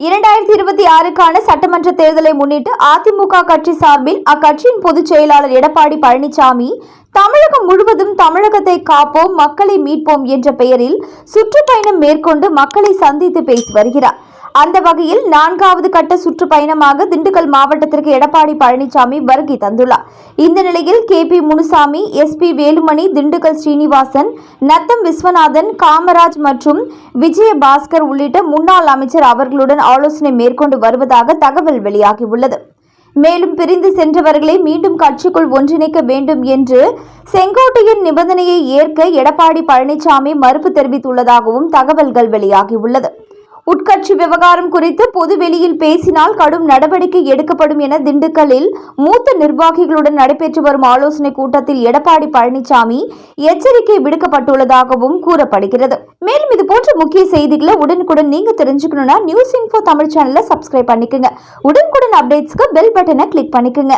இரண்டாயிரத்தி இருபத்தி ஆறுக்கான சட்டமன்ற தேர்தலை முன்னிட்டு அதிமுக கட்சி சார்பில் அக்கட்சியின் பொதுச் செயலாளர் எடப்பாடி பழனிசாமி தமிழகம் முழுவதும் தமிழகத்தை காப்போம் மக்களை மீட்போம் என்ற பெயரில் சுற்றுப்பயணம் மேற்கொண்டு மக்களை சந்தித்து பேசி வருகிறார். அந்த வகையில் நான்காவது கட்ட சுற்றுப்பயணமாக திண்டுக்கல் மாவட்டத்திற்கு எடப்பாடி பழனிசாமி வருகை தந்துள்ளார். இந்த நிலையில் K P Munusamy S P Velumani Dindigul Srinivasan Natham Viswanathan Kamaraj மற்றும் விஜயபாஸ்கர் உள்ளிட்ட முன்னாள் அமைச்சர் அவர்களுடன் ஆலோசனை மேற்கொண்டு வருவதாக தகவல் வெளியாகியுள்ளது. மேலும் பிரிந்து சென்றவர்களை மீண்டும் கட்சிக்குள் ஒன்றிணைக்க வேண்டும் என்று செங்கோட்டையின் நிபந்தனையை ஏற்க எடப்பாடி பழனிசாமி மறுப்பு தெரிவித்துள்ளதாகவும் தகவல்கள் வெளியாகியுள்ளது. உட்கட்சி விவகாரம் குறித்து பொது வெளியில் பேசினால் கடும் நடவடிக்கை எடுக்கப்படும் என திண்டுக்கல்லில் மூத்த நிர்வாகிகளுடன் நடைபெற்று வரும் ஆலோசனை கூட்டத்தில் எடப்பாடி பழனிசாமி எச்சரிக்கை விடுக்கப்பட்டுள்ளதாகவும் கூறப்படுகிறது. மேலும் இது போன்ற முக்கிய செய்திகளை உடனுக்குடன் நீங்க தெரிஞ்சுக்கணும்னா நியூஸ் இன்ஃபோ தமிழ் சேனலை சப்ஸ்கிரைப் பண்ணிக்கோங்க. உடனுக்குடன் அப்டேட்ஸ்க்கு பெல் பட்டனை கிளிக் பண்ணிக்கோங்க.